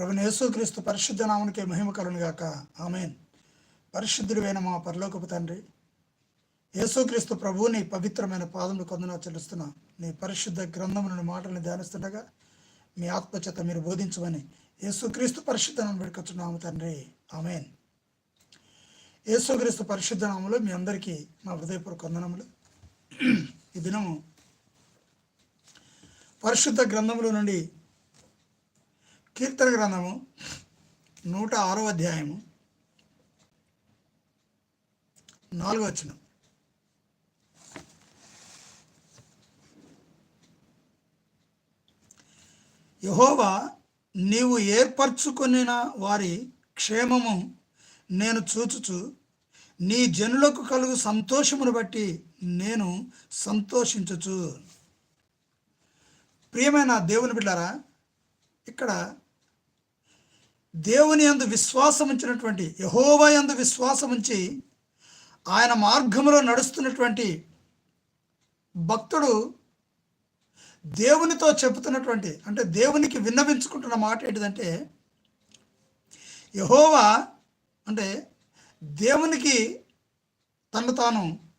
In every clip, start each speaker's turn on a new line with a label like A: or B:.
A: ప్రభుని యేసుక్రీస్తు పరిశుద్ధ నామునికి మహిమ కలునుగాక ఆమెన్. పరిశుద్ధుడివైన మా పరలోకపు తండ్రి యేసుక్రీస్తు ప్రభువుని పవిత్రమైన పాదములు కొందన చెల్లిస్తున్నా నీ పరిశుద్ధ గ్రంథములను మాటలను ధ్యానిస్తుండగా మీ ఆత్మచేత మీరు బోధించమని యేసుక్రీస్తు పరిశుద్ధ నామం పెట్టుకొచ్చున్నాము తండ్రి. ఆమెన్. యేసుక్రీస్తు పరిశుద్ధ నామములు మీ అందరికీ నా హృదయపూర్వక వందనములు. ఈ దినము పరిశుద్ధ గ్రంథముల నుండి కీర్తన గ్రంథము నూట ఆరో అధ్యాయము నాలుగో వచ్చిన యహోవా నీవు ఏర్పరచుకున్న వారి క్షేమము నేను చూచుచు నీ జనులకు కలుగు సంతోషమును బట్టి నేను సంతోషించుచు. ప్రియమైన దేవుని బిడ్డారా ఇక్కడ దేవుని అందు విశ్వాసం ఉంచినటువంటి యహోవా అందు విశ్వాసం ఉంచి ఆయన మార్గంలో నడుస్తున్నటువంటి భక్తుడు దేవునితో చెబుతున్నటువంటి అంటే దేవునికి విన్నవించుకుంటున్న మాట ఏంటిదంటే యహోవా అంటే దేవునికి తను తాను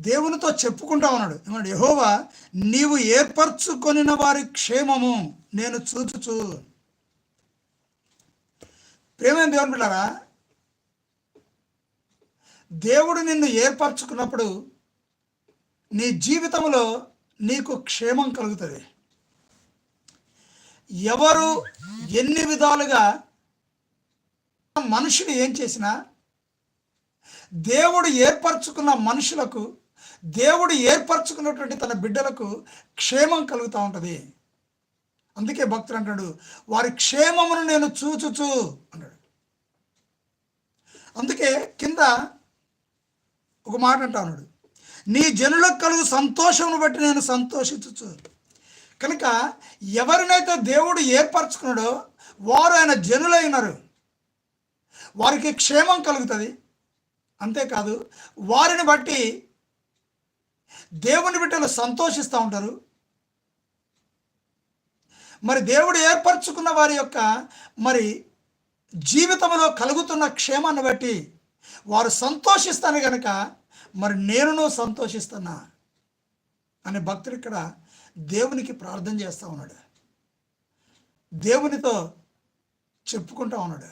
A: దేవునితో చెప్పుకుంటా ఉన్నాడు. ఏమన్నాడు? యహోవా నీవు ఏర్పరచుకొనిన వారి క్షేమము. నేను చూచుచు. ప్రేమైన దేవుని బిడ్డారా దేవుడు నిన్ను ఏర్పరచుకున్నప్పుడు నీ జీవితంలో నీకు క్షేమం కలుగుతుంది. ఎవరు ఎన్ని విధాలుగా మనుషులు ఏం చేసినా దేవుడు ఏర్పరచుకున్న మనుషులకు దేవుడు ఏర్పరచుకున్నటువంటి తన బిడ్డలకు క్షేమం కలుగుతూ ఉంటుంది. అందుకే భక్తుడు అంటాడు వారి క్షేమమును నేను చూచుచు అన్నాడు అందుకే కింద ఒక మాట అంటా నీ జనులకు కలుగు సంతోషమును బట్టి నేను సంతోషించు కనుక ఎవరినైతే దేవుడు ఏర్పరచుకున్నాడో వారు ఆయన జనులైనారు వారికి క్షేమం కలుగుతుంది. అంతేకాదు వారిని బట్టి దేవుని బిడ్డలు సంతోషిస్తూ ఉంటారు. మరి దేవుడు ఏర్పరచుకున్న వారి యొక్క మరి జీవితంలో కలుగుతున్న క్షేమాన్ని బట్టి వారు సంతోషిస్తాను కనుక మరి నేనును సంతోషిస్తున్నా అనే భక్తుడు ఇక్కడ దేవునికి ప్రార్థన చేస్తూ ఉన్నాడు. దేవునితో చెప్పుకుంటా ఉన్నాడు.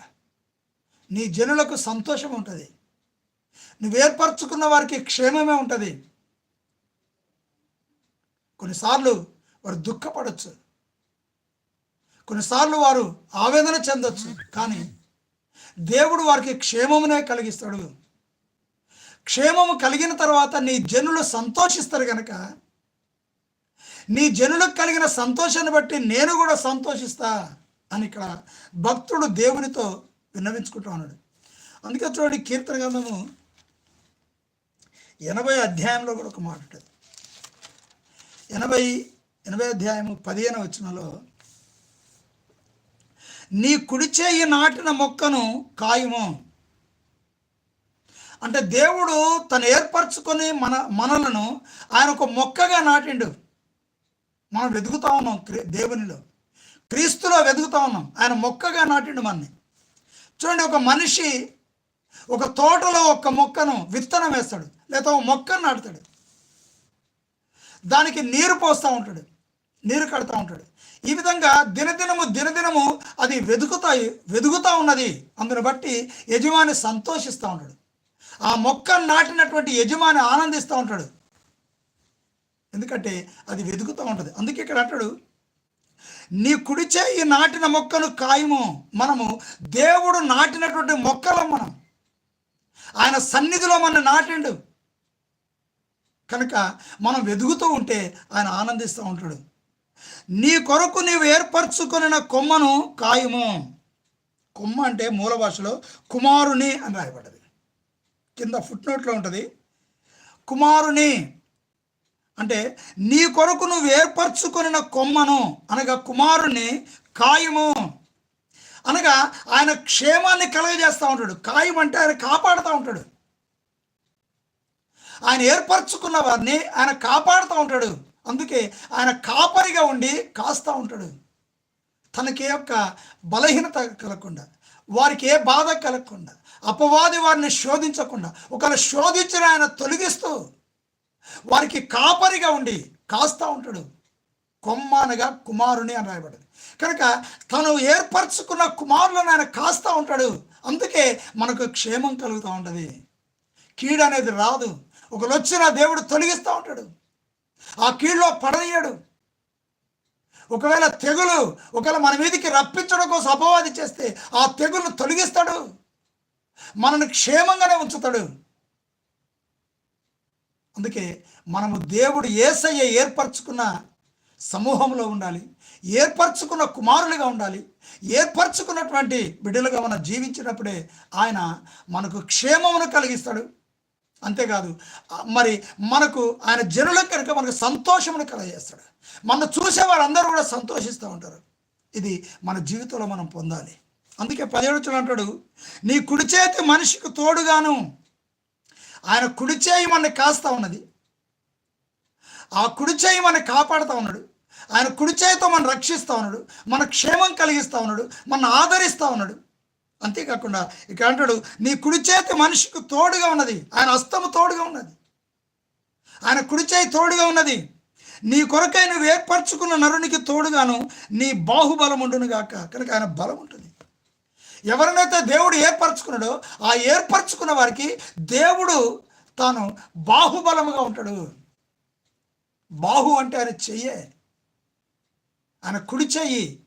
A: నీ జనులకు సంతోషం ఉంటుంది. నువ్వు ఏర్పరచుకున్న వారికి క్షేమమే ఉంటుంది. కొన్నిసార్లు వారు దుఃఖపడవచ్చు కొన్నిసార్లు వారు ఆవేదన చెందొచ్చు కానీ దేవుడు వారికి క్షేమమునే కలిగిస్తాడు. క్షేమము కలిగిన తర్వాత నీ జనులు సంతోషిస్తారు కనుక నీ జనులకు కలిగిన సంతోషాన్ని బట్టి నేను కూడా సంతోషిస్తా అని ఇక్కడ భక్తుడు దేవునితో విన్నవించుకుంటా ఉన్నాడు. అందుకే చూడండి కీర్తన గ్రంథము ఎనభై అధ్యాయంలో కూడా ఒక మాట ఎనభై ఎనభై అధ్యాయము పదిహేను వచ్చినలో నీ కుడి చేయి నాటిన మొక్కను కాయము. అంటే దేవుడు తను ఏర్పరచుకొని మన మనలను ఆయన ఒక మొక్కగా నాటిండు. మనం వెతుకుతా ఉన్నాం దేవునిలో. క్రీస్తులో వెతుకుతా ఉన్నాం. ఆయన మొక్కగా నాటిండు మనని. చూడండి ఒక మనిషి ఒక తోటలో ఒక మొక్కను విత్తనం వేస్తాడు. లేదా ఒక మొక్కను నాటుతాడు. దానికి నీరు పోస్తూ ఉంటాడు. నీరు కడతా ఉంటాడు. ఈ విధంగా దినదినము దినదినము అది వెదుకుతాయి వెదుగుతూ ఉన్నది. అందును బట్టి యజమాని సంతోషిస్తూ ఉంటాడు. ఆ మొక్క నాటినటువంటి యజమాని ఆనందిస్తూ ఉంటాడు. ఎందుకంటే అది వెతుకుతూ ఉంటుంది. అందుకే ఇక్కడ అంటాడు నీ కుడి చేయి నాటిన మొక్కను కాయము మనము దేవుడు నాటినటువంటి మొక్కలం మనం. ఆయన సన్నిధిలో మన నాటిండు. కనుక మనం వెదుగుతూ ఉంటే ఆయన ఆనందిస్తూ ఉంటాడు. నీ కొరకు నీవు ఏర్పరచుకొనిన కొమ్మను కాయము. కొమ్మ అంటే మూల భాషలో కుమారుని అని రాయబడ్డది. కింద ఫుట్ నోట్లో ఉంటుంది. కుమారుని అంటే నీ కొరకు నువ్వు ఏర్పరచుకొనిన కొమ్మను అనగా కుమారుని కాయము. అనగా ఆయన క్షేమాన్ని కలగజేస్తూ ఉంటాడు. కాయం అంటే ఆయన కాపాడుతూ ఉంటాడు. ఆయన ఏర్పరచుకున్న వారిని ఆయన కాపాడుతూ ఉంటాడు. అందుకే ఆయన కాపరిగా ఉండి కాస్తూ ఉంటాడు. తనకి యొక్క బలహీనత కలగకుండా వారికి ఏ బాధ కలగకుండా అపవాది వారిని శోధించకుండా ఒకవేళ శోధించిన ఆయన తొలగిస్తూ వారికి కాపరిగా ఉండి కాస్తా ఉంటాడు. కొమ్మ అనగా కుమారుని అని రాయబడింది. కనుక తను ఏర్పరచుకున్న కుమారులను ఆయన కాస్తా ఉంటాడు. అందుకే మనకు క్షేమం కలుగుతూ ఉంటుంది. కీడు అనేది రాదు. ఒకరు వచ్చిన దేవుడు తొలగిస్తూ ఉంటాడు. ఆ కీళ్ళలో పడనీయడు. ఒకవేళ తెగులు ఒకవేళ మన మీదకి రప్పించడం కోసం అపవాది చేస్తే ఆ తెగులు తొలగిస్తాడు. మనల్ని క్షేమంగానే ఉంచుతాడు. అందుకే మనము దేవుడు ఏసయ్య ఏర్పరచుకున్న సమూహంలో ఉండాలి. ఏర్పరచుకున్న కుమారులుగా ఉండాలి. ఏర్పరచుకున్నటువంటి బిడ్డలుగా మనం జీవించినప్పుడే ఆయన మనకు క్షేమమును కలిగిస్తాడు. అంతేకాదు మరి మనకు ఆయన జనులకు కనుక మనకు సంతోషమును కలగజేస్తాడు. మన చూసే వారందరూ కూడా సంతోషిస్తూ ఉంటారు. ఇది మన జీవితంలో మనం పొందాలి. అందుకే పదిహేడు అంటాడు నీ కుడి చేతి మనిషికి తోడుగాను ఆయన కుడి చేయి మనని కాస్తా ఉన్నది. ఆ కుడి చేయి మనని కాపాడుతూ ఉన్నాడు. ఆయన కుడి చేయితో మనం రక్షిస్తూ ఉన్నాడు. మన క్షేమం కలిగిస్తూ ఉన్నాడు. మన ఆదరిస్తూ ఉన్నాడు. అంతేకాకుండా ఇక్కడ అంటాడు నీ కుడి చేతి మనిషికి తోడుగా ఉన్నది. ఆయన హస్తము తోడుగా ఉన్నది. ఆయన కుడి చేయి తోడుగా ఉన్నది. నీ కొరకై నువ్వు ఏర్పరచుకున్న నరునికి తోడుగాను నీ బాహుబలం ఉండును గాక కనుక ఆయన బలం ఉంటుంది. ఎవరినైతే దేవుడు ఏర్పరచుకున్నాడో ఆ ఏర్పరచుకున్న వారికి దేవుడు తాను బాహుబలముగా ఉంటాడు. బాహు అంటే ఆయన చెయ్యే. ఆయన కుడి చెయ్యి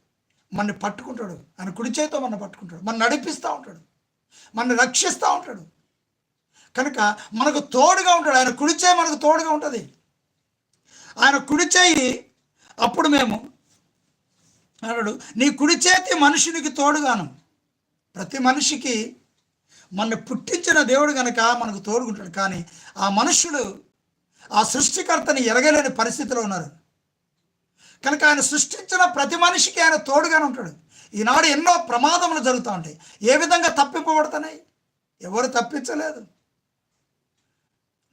A: మనని పట్టుకుంటాడు. ఆయన కుడి చేతితో మన పట్టుకుంటాడు. మన నడిపిస్తూ ఉంటాడు. మనని రక్షిస్తూ ఉంటాడు. కనుక మనకు తోడుగా ఉంటాడు. ఆయన కుడి చేయి మనకు తోడుగా ఉంటుంది. ఆయన కుడి చేయి అప్పుడు మేము అన్నాడు నీ కుడి చేతి మనుషునికి తోడుగాను. ప్రతి మనిషికి మన పుట్టించిన దేవుడు కనుక మనకు తోడుకుంటాడు కానీ ఆ మనుషులు ఆ సృష్టికర్తని ఎరగలేని పరిస్థితిలో ఉన్నారు. కనుక ఆయన సృష్టించిన ప్రతి మనిషికి ఆయన తోడుగానే ఉంటాడు. ఈనాడు ఎన్నో ప్రమాదములు జరుగుతూ ఉంటాయి. ఏ విధంగా తప్పింపబడుతున్నాయి? ఎవరు తప్పించలేదు.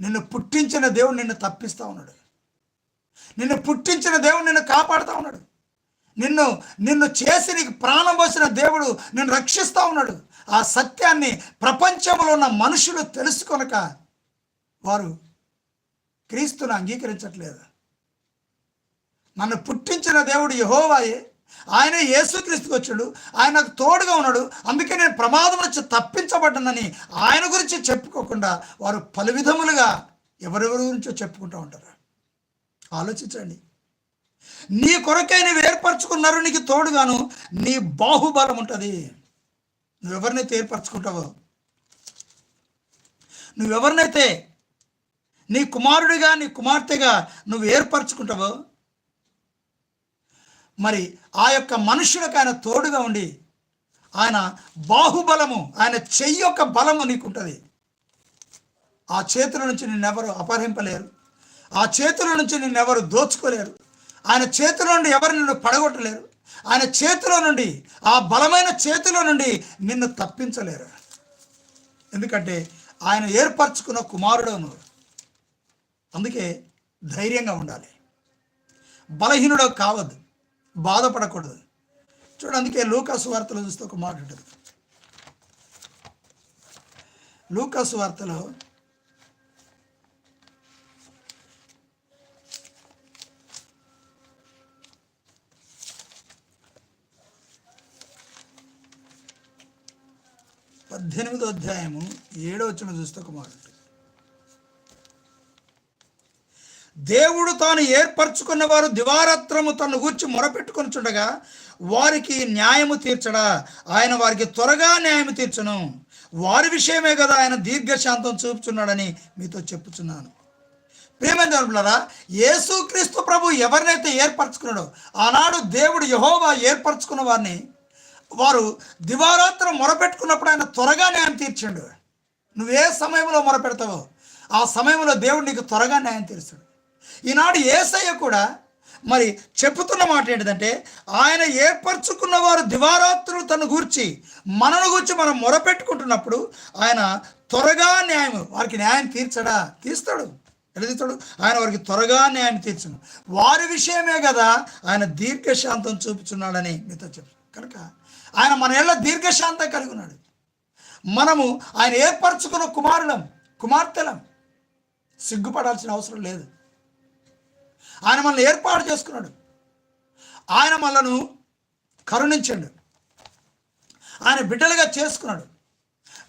A: నిన్ను పుట్టించిన దేవుడు నిన్ను తప్పిస్తూ ఉన్నాడు. నిన్ను పుట్టించిన దేవుడు నిన్ను కాపాడుతూ ఉన్నాడు. నిన్ను నిన్ను చేసి నీకు ప్రాణం పోసిన దేవుడు నిన్ను రక్షిస్తూ ఉన్నాడు. ఆ సత్యాన్ని ప్రపంచంలో ఉన్న మనుషులు తెలుసుకొనక వారు క్రీస్తును అంగీకరించట్లేదు. నన్ను పుట్టించిన దేవుడు యహోవాయే. ఆయన యేసుక్రీస్తుకి వచ్చాడు. ఆయన నాకు తోడుగా ఉన్నాడు. అందుకే నేను ప్రమాదం నుంచి తప్పించబడ్డానని ఆయన గురించి చెప్పుకోకుండా వారు పలు విధములుగా ఎవరెవరి గురించో చెప్పుకుంటూ ఉంటారు. ఆలోచించండి. నీ కొరకై నువ్వు ఏర్పరచుకున్నారు నీకు తోడుగాను నీ బాహుబలం ఉంటుంది. నువ్వెవరినైతే ఏర్పరచుకుంటావో నువ్వెవరినైతే నీ కుమారుడిగా నీ కుమార్తెగా నువ్వు ఏర్పరచుకుంటావో మరి ఆ యొక్క మనుషులకు ఆయన తోడుగా ఉండి ఆయన బాహుబలము ఆయన చెయ్యి యొక్క బలము నీకుంటుంది. ఆ చేతుల నుంచి నిన్నెవరు అపహరింపలేరు. ఆ చేతుల నుంచి నిన్నెవరు దోచుకోలేరు. ఆయన చేతిలో నుండి ఎవరు నిన్ను పడగొట్టలేరు. ఆయన చేతిలో నుండి ఆ బలమైన చేతిలో నుండి నిన్ను తప్పించలేరు. ఎందుకంటే ఆయన ఏర్పరచుకున్న కుమారుడు నువ్వు. అందుకే ధైర్యంగా ఉండాలి. బలహీనుడు కావద్దు. బాధపడకూడదు. చూడు అందుకే లూకాసు వార్తలో చూస్తే ఒక మాట ఉంటుంది. లూకాసు వార్తలో పద్దెనిమిదో అధ్యాయము ఏడో వచ్చిన చూస్తే ఒక మాట ఉంటుంది దేవుడు తాను ఏర్పరచుకున్న వారు దివారాత్రము తను గూర్చి మొరపెట్టుకుని చూడగా వారికి న్యాయము తీర్చడా? ఆయన వారికి త్వరగా న్యాయం తీర్చను. వారి విషయమే కదా ఆయన దీర్ఘశాంతం చూపుచున్నాడని మీతో చెప్పుచున్నాను. ప్రేమంజనులారా యేసుక్రీస్తు ప్రభు ఎవరినైతే ఏర్పరచుకున్నాడో ఆనాడు దేవుడు యహోవా ఏర్పరచుకున్న వారిని వారు దివారాత్రం మొరపెట్టుకున్నప్పుడు ఆయన త్వరగా న్యాయం తీర్చాడు. నువ్వు ఏ సమయంలో మొరపెడతావో ఆ సమయంలో దేవుడు నీకు త్వరగా న్యాయం తీరుస్తాడు. ఈనాడు ఏసయ్య కూడా మరి చెప్పుతున్న మాట ఏంటిదంటే ఆయన ఏర్పరచుకున్న వారు దివారాత్రులు తను గూర్చి మనను గూర్చి మనం మొరపెట్టుకుంటున్నప్పుడు ఆయన త్వరగా న్యాయం వారికి న్యాయం తీర్చడా? తీస్తాడు. ఎట్లా ఆయన వారికి త్వరగా న్యాయం తీర్చును. వారి విషయమే కదా ఆయన దీర్ఘశాంతం చూపుచున్నాడని మీతో చెప్పు. కనుక ఆయన మన ఏళ్ళ దీర్ఘశాంతం కలిగి ఉన్నాడు. మనము ఆయన ఏర్పరచుకున్న కుమారులం కుమార్తెలం. సిగ్గుపడాల్సిన అవసరం లేదు. ఆయన మనల్ని ఏర్పాటు చేసుకున్నాడు. ఆయన మనను కరుణించండు. ఆయన బిడ్డలుగా చేసుకున్నాడు.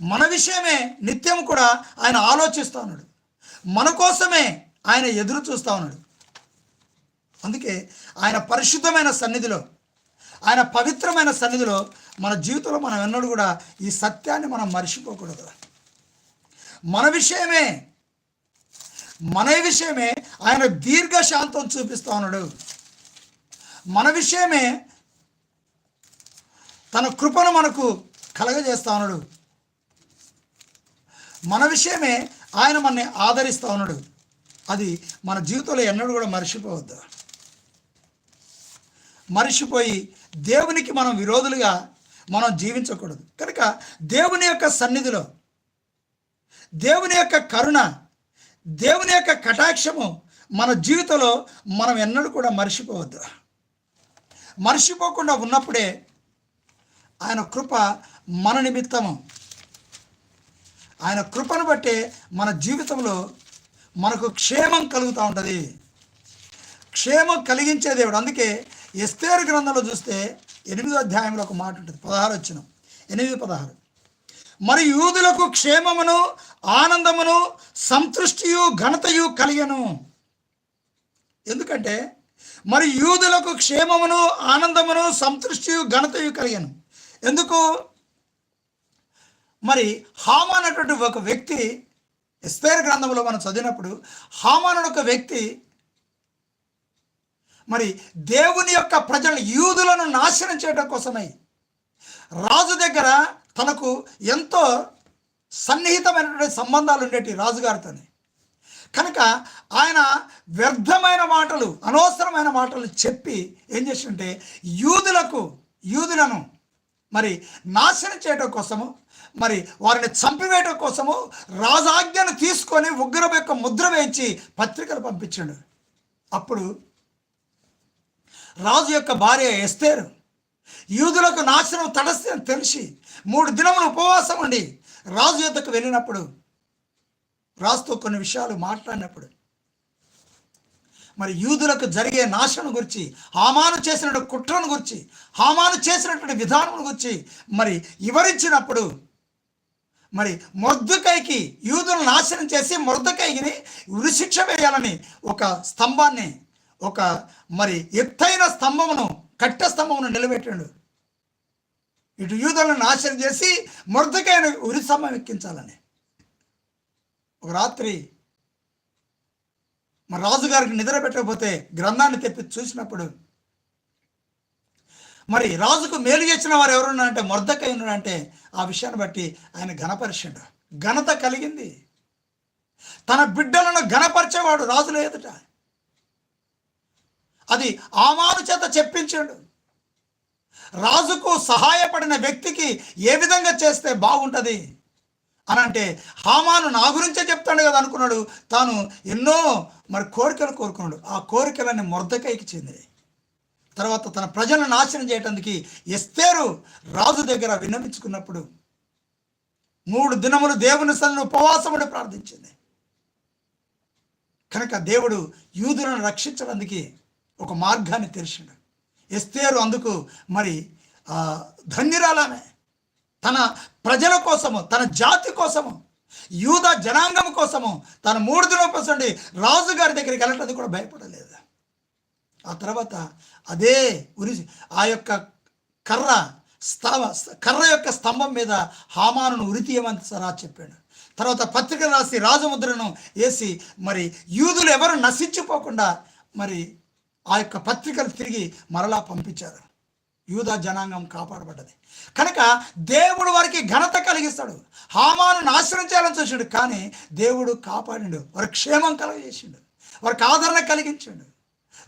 A: మన విషయమే నిత్యం కూడా ఆయన ఆలోచిస్తూ ఉన్నాడు. మన కోసమే ఆయన ఎదురు చూస్తూ ఉన్నాడు. అందుకే ఆయన పరిశుద్ధమైన సన్నిధిలో ఆయన పవిత్రమైన సన్నిధిలో మన జీవితంలో మనం ఎన్నడూ కూడా ఈ సత్యాన్ని మనం మర్చిపోకూడదు. మన విషయమే మన విషయమే ఆయన దీర్ఘశాంతం చూపిస్తూ ఉన్నాడు. మన విషయమే తన కృపను మనకు కలగజేస్తా ఉన్నాడు. మన విషయమే ఆయన మనని ఆదరిస్తూ ఉన్నాడు. అది మన జీవితంలో ఎన్నడూ కూడా మర్చిపోవద్దు. మర్చిపోయి దేవునికి మనం విరోధులుగా మనం జీవించకూడదు. కనుక దేవుని యొక్క సన్నిధిలో దేవుని యొక్క కరుణ దేవుని యొక్క కటాక్షము మన జీవితంలో మనం ఎన్నడూ కూడా మర్చిపోవద్దు. మర్చిపోకుండా ఉన్నప్పుడే ఆయన కృప మన నిమిత్తము. ఆయన కృపను బట్టే మన జీవితంలో మనకు క్షేమం కలుగుతూ ఉంటుంది. క్షేమం కలిగించే దేవుడు. అందుకే ఎస్తేరు గ్రంథంలో చూస్తే ఎనిమిదో అధ్యాయంలో ఒక మాట ఉంటుంది. పదహారు వచ్చిన ఎనిమిది పదహారు. మరి యూదులకు క్షేమమును ఆనందమును సంతృష్టియు ఘనతయు కలిగను ఎందుకంటే మరి యూదులకు క్షేమమును ఆనందమును సంతృష్టియు ఘనతయు కలిగను ఎందుకు? మరి హామాన్ అనేటువంటి ఒక వ్యక్తి ఎస్పేర్ గ్రంథంలో మనం చదివినప్పుడు హామాన్ ఒక వ్యక్తి మరి దేవుని యొక్క ప్రజలను యూదులను నాశనం చేయడం కోసమై రాజు దగ్గర తనకు ఎంతో సన్నిహితమైనటువంటి సంబంధాలు ఉండేటి రాజుగారితోని. కనుక ఆయన వ్యర్థమైన మాటలు అనవసరమైన మాటలు చెప్పి ఏం చేసింటే యూదులకు యూదులను మరి నాశనం చేయడం కోసము మరి వారిని చంపివేయడం కోసము రాజాజ్ఞను తీసుకొని ఉగ్రం యొక్క ముద్ర వేయించి పత్రికలు పంపించాడు. అప్పుడు రాజు యొక్క భార్య ఎస్తేరు యూదులకు నాశనం తడస్తి అని తెలిసి మూడు దినములు ఉపవాసం ఉండి రాజు యొద్దకు వెళ్ళినప్పుడు రాజుతో కొన్ని విషయాలు మాట్లాడినప్పుడు మరి యూదులకు జరిగే నాశనం గురించి హామాను చేసినటువంటి కుట్రను గురించి హామాను చేసినటువంటి విధానం గురించి మరి వివరించినప్పుడు మరి మొర్దుకైకి యూదులను నాశనం చేసి మొర్దుకైకిని ఉరిశిక్ష వేయాలని ఒక స్తంభాన్ని ఒక మరి ఎత్తైన స్తంభమును కట్టె స్తంభమును నిలబెట్టాడు. ఇటు యూదులను నాశనం చేసి మొర్దుకైన ఉరిసమ్మ ఎక్కించాలని. ఒక రాత్రి మరి రాజుగారికి నిద్ర పెట్టకపోతే గ్రంథాన్ని తెప్పి చూసినప్పుడు మరి రాజుకు మేలు చేసిన వారు ఎవరున్నారంటే మొర్దకై ఉన్నారంటే ఆ విషయాన్ని బట్టి ఆయన ఘనపరిచాడు. ఘనత కలిగింది. తన బిడ్డలను ఘనపరిచేవాడు రాజుల ఎదుట. అది ఆమాను చేత చెప్పించాడు. రాజుకు సహాయపడిన వ్యక్తికి ఏ విధంగా చేస్తే బాగుంటుంది? అని అంటే హామాను నా గురించే చెప్తాడు కదా అనుకున్నాడు. తాను ఎన్నో మరి కోరికలు కోరుకున్నాడు. ఆ కోరికలన్నీ మొర్దకైకి చెందినాయి. తర్వాత తన ప్రజలను నాశనం చేయటానికి ఎస్తేరు రాజు దగ్గర విన్నవించుకున్నప్పుడు మూడు దినములు దేవుని సన్ను ఉపవాసముడి ప్రార్థించింది. కనుక దేవుడు యూదులను రక్షించడానికి ఒక మార్గాన్ని తెరిచిండు. ఎస్తేరు అందుకు మరి ధన్యురాలమే. తన ప్రజల కోసము తన జాతి కోసము యూద జనాంగం కోసము తన మూడు దినోపసండి రాజుగారి రాజు గారి దగ్గరికి వెళ్ళటది కూడా భయపడలేదు. ఆ తర్వాత అదే ఉరి ఆ యొక్క కర్ర స్తవ కర్ర యొక్క స్తంభం మీద హామాను ఉరితీయమని సరా చెప్పాడు. తర్వాత పత్రిక రాసి రాజముద్రను వేసి మరి యూదులు ఎవరు నశించిపోకుండా మరి ఆ యొక్క పత్రికలు తిరిగి మరలా పంపించారు. యూదా జనాంగం కాపాడబడ్డది. కనుక దేవుడు వారికి ఘనత కలిగిస్తాడు. హామాను నాశనం చేయాలని చూసాడు కానీ దేవుడు కాపాడిండు. వారి క్షేమం కలగజేసిండు. వారికి ఆదరణ కలిగించాడు.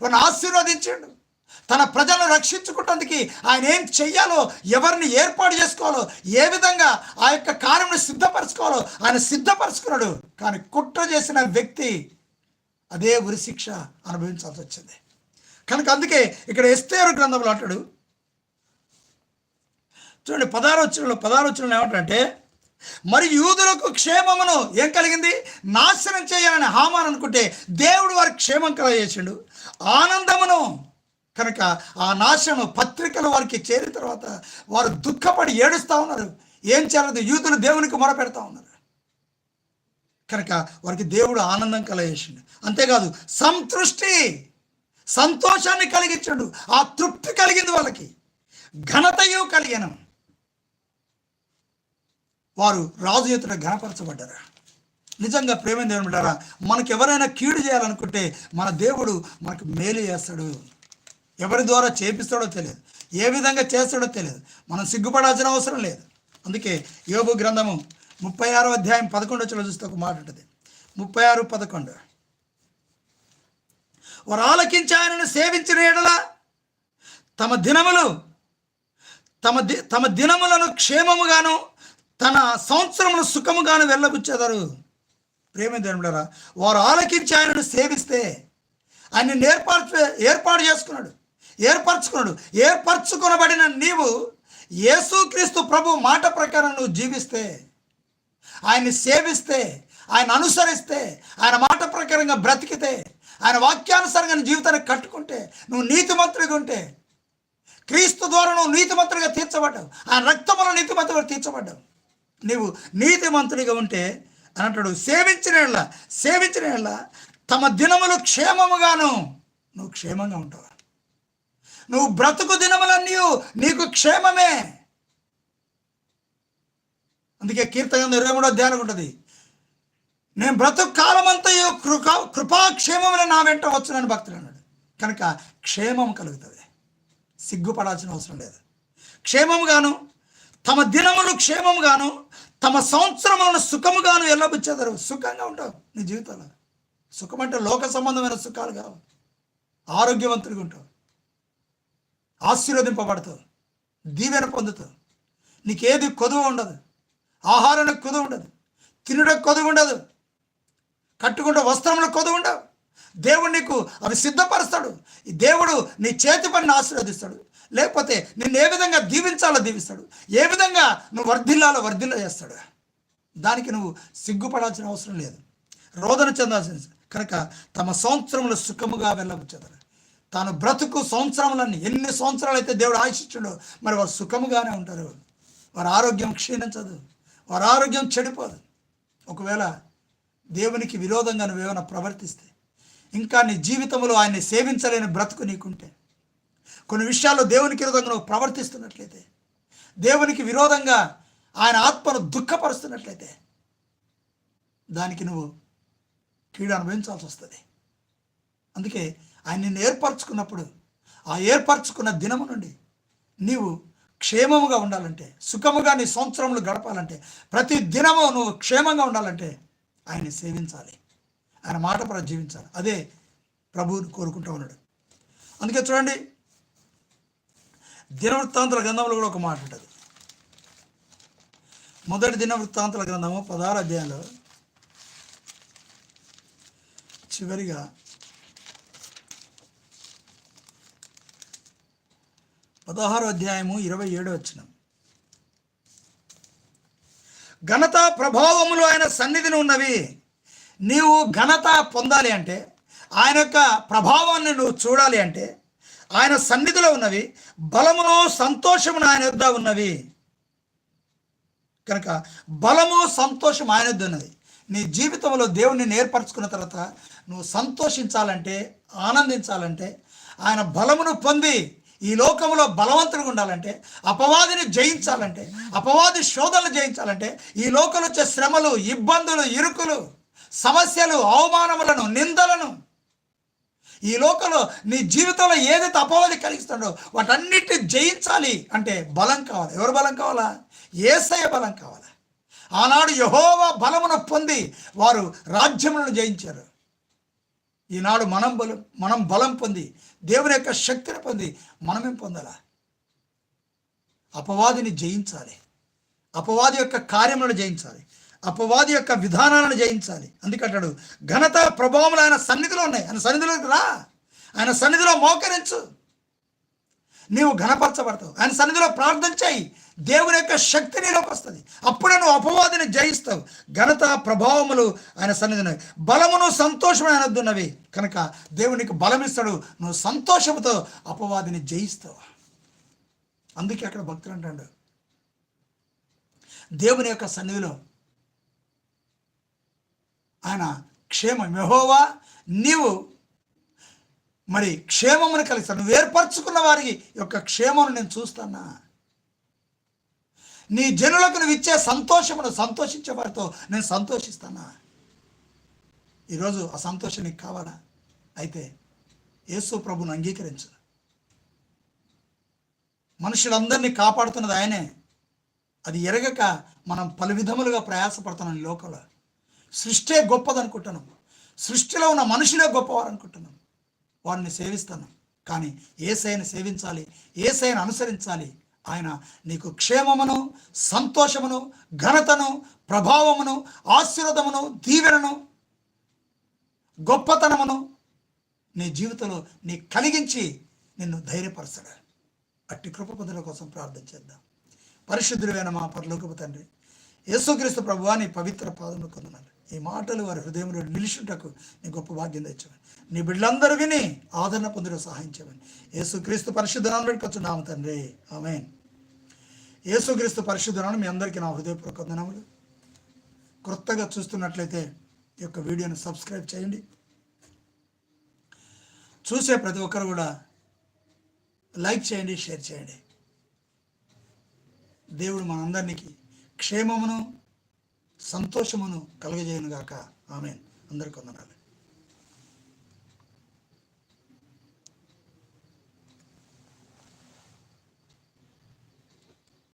A: వారిని ఆశీర్వదించాడు. తన ప్రజలను రక్షించుకోవటానికి ఆయన ఏం చెయ్యాలో ఎవరిని ఏర్పాటు చేసుకోవాలో ఏ విధంగా ఆ యొక్క కార్యం సిద్ధపరచుకోవాలో ఆయన సిద్ధపరచుకున్నాడు. కానీ కుట్ర చేసిన వ్యక్తి అదే ఉరి శిక్ష అనుభవించాల్సి వచ్చింది. కనుక అందుకే ఇక్కడ ఎస్తేరు గ్రంథంలో అంటాడు. చూడండి పదారోచనలో పదారోచనలు ఏమంటాడంటే మరి యూదులకు క్షేమమును ఏం కలిగింది? నాశనం చేయాలని హామాన్ అనుకుంటే దేవుడు వారికి క్షేమం కలగజేసిండు. ఆనందమును కనుక ఆ నాశనం పత్రికలు వారికి చేరిన తర్వాత వారు దుఃఖపడి ఏడుస్తూ ఉన్నారు. ఏం చేయలేదు యూదులు దేవునికి మొరపెడతా ఉన్నారు. కనుక వారికి దేవుడు ఆనందం కలగజేసిండు. అంతేకాదు సంతృష్టి సంతోషాన్ని కలిగించాడు. ఆ తృప్తి కలిగింది వాళ్ళకి. ఘనతయు కలిగిన. వారు రాజు ఎదుట ఘనపరచబడ్డారు. నిజంగా ప్రేమ దేవుడారా మనకు ఎవరైనా కీడు చేయాలనుకుంటే మన దేవుడు మనకు మేలు చేస్తాడు. ఎవరి ద్వారా చేపిస్తాడో తెలియదు. ఏ విధంగా చేస్తాడో తెలియదు. మనం సిగ్గుపడాల్సిన అవసరం లేదు. అందుకే యోగు గ్రంథము ముప్పై ఆరో అధ్యాయం పదకొండు వచ్చిన చూస్తే ఒక మాట ఉంటుంది. ముప్పై ఆరు పదకొండు. వారు ఆలకించి ఆయనను సేవించిన ఎడల తమ దినములు తమ ది తమ దినములను క్షేమముగాను తన సంవత్సరమును సుఖముగాను వెళ్ళబుచ్చేదారు. ప్రేమ దేవుడారా వారు ఆలకించి ఆయనను సేవిస్తే ఆయన్ని ఏర్పాటు ఏర్పాటు చేసుకున్నాడు ఏర్పరచుకున్నాడు ఏర్పరచుకునబడిన నీవు యేసుక్రీస్తు ప్రభు మాట ప్రకారం నువ్వు జీవిస్తే ఆయన్ని సేవిస్తే ఆయన అనుసరిస్తే ఆయన మాట ప్రకారంగా బ్రతికితే ఆయన వాక్యానుసారంగా నీ జీవితాన్ని కట్టుకుంటే నువ్వు నీతిమంతుడిగా ఉంటే క్రీస్తు ద్వారా నువ్వు నీతిమంతుడిగా తీర్చబడ్డావు. ఆయన రక్తములో నీతిమంతుడిగా తీర్చబడ్డావు. నీవు నీతిమంతుడిగా ఉంటే అని అంటాడు సేవించిన సేవించిన తమ దినములు క్షేమముగాను నువ్వు క్షేమంగా ఉంటావు. నువ్వు బ్రతుకు దినములన్నీ నీకు క్షేమమే. అందుకే కీర్తన ఇరవై మూడో ధ్యానం ఉంటుంది నేను బ్రతుకు అంతా కృపా కృపాక్షేమమైన నా వెంట వచ్చునని భక్తులు అన్నాడు. కనుక క్షేమం కలుగుతుంది. సిగ్గుపడాల్సిన అవసరం లేదు. క్షేమముగాను తమ దినములు క్షేమముగాను తమ సంవత్సరములను సుఖముగాను ఎల్లబుచ్చేదారు. సుఖంగా ఉంటావు నీ జీవితంలో. సుఖం అంటే లోక సంబంధమైన సుఖాలు కావు. ఆరోగ్యవంతుడిగా ఉంటావు. ఆశీర్వదింపబడతావు. దీవెన పొందుతావు. నీకేది కొదువ ఉండదు. ఆహారానికి కొదువ ఉండదు. తినడానికి కొదువ ఉండదు. కట్టుకుంటే వస్త్రములకు కొదవుండవు దేవుడు నీకు అవి సిద్ధపరుస్తాడు. ఈ దేవుడు నీ చేతి పనిని ఆశీర్వదిస్తాడు. లేకపోతే నిన్ను ఏ విధంగా దీవించాలో దీవిస్తాడు. ఏ విధంగా నువ్వు వర్ధిల్లాలో వర్ధిల్ల చేస్తాడు. దానికి నువ్వు సిగ్గుపడాల్సిన అవసరం లేదు. రోదన చెందాల్సిన కనుక తమ సంవత్సరములు సుఖముగా వెళ్ళబుచ్చేదారు తాను బ్రతుకు సంవత్సరములన్నీ ఎన్ని సంవత్సరాలు అయితే దేవుడు ఆశించడో మరి వారు సుఖముగానే ఉంటారు. వారి ఆరోగ్యం క్షీణించదు. వారి ఆరోగ్యం చెడిపోదు. ఒకవేళ దేవునికి విరోధంగా నువ్వేమైనా ప్రవర్తిస్తే ఇంకా నీ జీవితంలో ఆయన్ని సేవించలేని బ్రతుకు నీకుంటే కొన్ని విషయాల్లో దేవునికి విరోధంగా నువ్వు ప్రవర్తిస్తున్నట్లయితే దేవునికి విరోధంగా ఆయన ఆత్మను దుఃఖపరుస్తున్నట్లయితే దానికి నువ్వు కీడు అనుభవించాల్సి వస్తుంది. అందుకే ఆయన నిన్ను ఏర్పరచుకున్నప్పుడు ఆ ఏర్పరచుకున్న దినము నుండి నీవు క్షేమముగా ఉండాలంటే సుఖముగా నీ సంవత్సరములు గడపాలంటే ప్రతి దినము నువ్వు క్షేమంగా ఉండాలంటే ఆయన్ని సేవించాలి. ఆయన మాట ప్రకారం జీవించాలి. అదే ప్రభువుని కోరుకుంటూ ఉన్నాడు. అందుకే చూడండి దినవృత్తాంతుల గ్రంథంలో కూడా ఒక మాట ఉంటుంది. మొదటి దినవృత్తాంతుల గ్రంథము పదహారు అధ్యాయంలో చివరిగా పదహారు అధ్యాయము ఇరవై ఏడు వచ్చినాం ఘనత ప్రభావములు ఆయన సన్నిధిని ఉన్నవి. నీవు ఘనత పొందాలి అంటే ఆయన యొక్క ప్రభావాన్ని నువ్వు చూడాలి అంటే ఆయన సన్నిధిలో ఉన్నవి బలమును సంతోషమును ఆయన యొద్ద ఉన్నవి. కనుక బలము సంతోషం ఆయన యొద్ద ఉన్నది. నీ జీవితంలో దేవుణ్ణి నేర్పరచుకున్న తర్వాత నువ్వు సంతోషించాలంటే ఆనందించాలంటే ఆయన బలమును పొంది ఈ లోకంలో బలవంతుడిగా ఉండాలంటే అపవాదిని జయించాలంటే అపవాది శోధనలు జయించాలంటే ఈ లోకంలో వచ్చే శ్రమలు ఇబ్బందులు ఇరుకులు సమస్యలు అవమానములను నిందలను ఈ లోకంలో నీ జీవితంలో ఏదైతే అపవాది కలిగిస్తుండో వాటన్నిటిని జయించాలి అంటే బలం కావాలి. ఎవరు బలం కావాలా? ఏసయ బలం కావాలి? ఆనాడు యహోవా బలమును పొంది వారు రాజ్యములను జయించారు. ఈనాడు మనం బలం మనం బలం పొంది దేవుని యొక్క శక్తిని పొంది మనమేం పొందాలా? అపవాదిని జయించాలి. అపవాది యొక్క కార్యములను జయించాలి. అపవాది యొక్క విధానాలను జయించాలి. అందుకంటాడు ఘనత ప్రభావములు ఆయన సన్నిధిలో ఉన్నాయి. ఆయన సన్నిధిలోకి రా. ఆయన సన్నిధిలో మోకరించు. నీవు ఘనపరచబడతావు. ఆయన సన్నిధిలో ప్రార్థన చేయి. దేవుని యొక్క శక్తి నీలోకి వస్తుంది. అప్పుడే నువ్వు అపవాదిని జయిస్తావు. ఘనత ప్రభావములు ఆయన సన్నిధిని బలమును సంతోషమే ఆయనద్దున్నవి కనుక దేవునికి బలమిస్తాడు. నువ్వు సంతోషముతో అపవాదిని జయిస్తావు. అందుకే అక్కడ భక్తులు అంటాడు. దేవుని యొక్క సన్నిధిలో ఆయన క్షేమం. మెహోవా నీవు మరి క్షేమమును కలిగిస్తాను నువ్వు ఏర్పరచుకున్న వారి యొక్క క్షేమమును నేను చూస్తానా? నీ జనులకు నువ్వు ఇచ్చే సంతోషమును సంతోషించే వారితో నేను సంతోషిస్తానా? ఈరోజు ఆ సంతోషం నీకు కావాలా? అయితే యేసు ప్రభుని అంగీకరించు. మనుషులందరినీ కాపాడుతున్నది ఆయనే. అది ఎరగక మనం పలు విధములుగా ప్రయాసపడుతున్నాం ఈ లోకంలో. సృష్టే గొప్పదనుకుంటున్నాం. సృష్టిలో ఉన్న మనుషులే గొప్పవారు అనుకుంటున్నాం వారిని సేవిస్తాను. కానీ ఏసైని సేవించాలి ఏసైని అనుసరించాలి. ఆయన నీకు క్షేమమును సంతోషమును ఘనతను ప్రభావమును ఆశీర్వదమును దీవెనను గొప్పతనమును నీ జీవితంలో నీ కలిగించి నిన్ను ధైర్యపరచడా. అట్టి కృప కోసం ప్రార్థన చేద్దాం. పరిశుద్ధుడైన మా పరలోకపు తండ్రి యేసుక్రీస్తు ప్రభువా నీ పవిత్ర పాదములు కొందనాలు. ఈ మాటలు వారి హృదయంలో నిలుచుటకు నీ గొప్ప భాగ్యం తెచ్చమని నీ బిడ్డలందరూ విని ఆదరణ పొందుట సహాయం యేసుక్రీస్తు పరిశుద్ధ నామం పెట్టుకొచ్చున్నాము తండ్రి. ఆమెన్. యేసుక్రీస్తు పరిశుద్ధ మీ అందరికీ నా హృదయపూర్వక వందనములు. క్రొత్తగా చూస్తున్నట్లయితే ఈ యొక్క వీడియోని సబ్స్క్రైబ్ చేయండి. చూసే ప్రతి ఒక్కరు కూడా లైక్ చేయండి షేర్ చేయండి. దేవుడు మనందరికీ క్షేమమును సంతోషమును కలుగజేయను గాక ఆమె అందరికి వందనాలు.